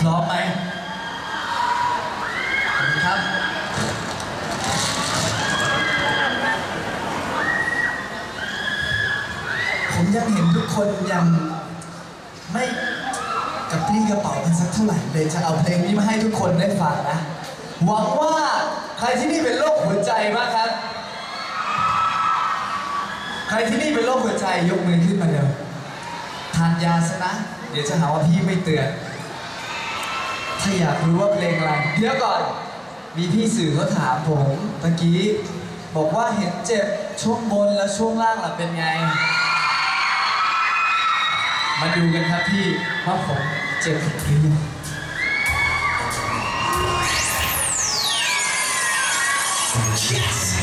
พร้อมไหมครับผมยังเห็นทุกคนยังไม่กระปรี้กระเป๋ากันสักเท่าไหร่เลยจะเอาเพลงนี้มาให้ทุกคนได้ฟังนะ หวังว่าใครที่นี่เป็นโรคหัวใจบ้างครับ ใครที่นี่เป็นโรคหัวใจยกมือขึ้นมาเดี๋ยวทานยาซะนะ เดี๋ยวจะหาว่าพี่ไม่เตือน ถ้าอยากรู้ว่าเพลงอะไร เดี๋ยวก่อน มีพี่สื่อเขาถามผมเมื่อกี้ บอกว่าเห็นเจ็บช่วงบนแล้วช่วงล่างล่ะเป็นไง มาดูกันครับพี่ว่าผมเจ็บหรือยังไ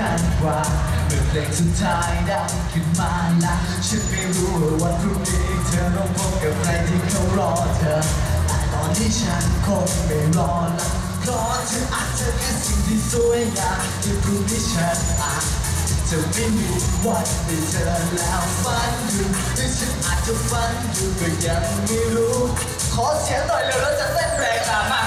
ที่สำคัญกว่าเมื่อเพลงสุดท้ายดังขึ้นมาละฉันไม่รู้ว่าวันพรุ่งนี้เธอต้องพบกับใครที่เขารอเธอแต่ตอนนี้ฉันคงไม่รอละเพราะเธออาจจะคือสิ่งที่สวยงามที่พรุ่งนี้ฉันอาจจะไม่มีวันได้เจอแล้วฝันอยู่หรือฉันอาจจะฝันอยู่ก็ยังไม่รู้ ขอเสียงหน่อยเร็วแล้วจะเต้นแรงตามมา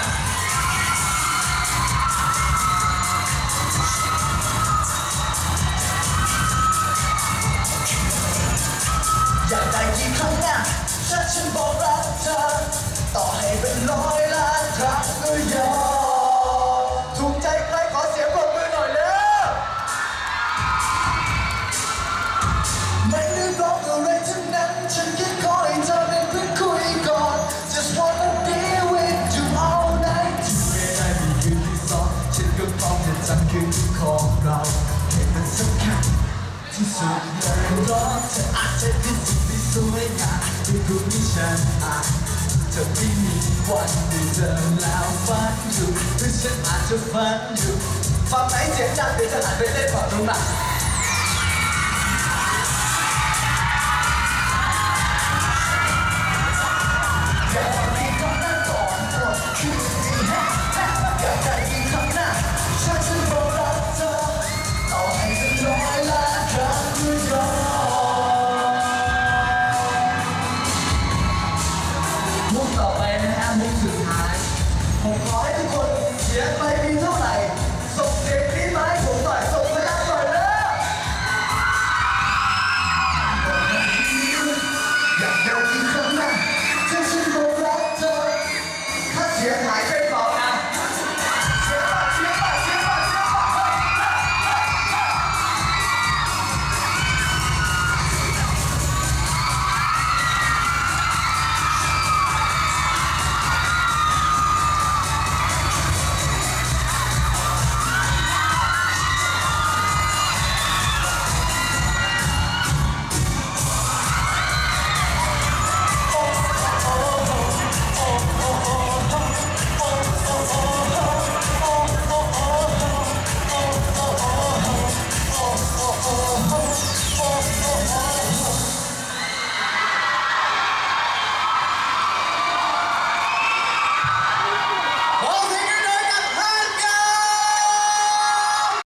สุดเลยเพราะเธออาจจะเป็นสิ่งที่สวยงามที่คุณมีฉันอาจจะไม่มีวันได้เจอแล้วฝันอยู่หรือฉันอาจจะฝันอยู่ฟังไหนเสียงดังเดี๋ยวจะหันไปเล่นฝั่งตรงไหน Yeah, baby.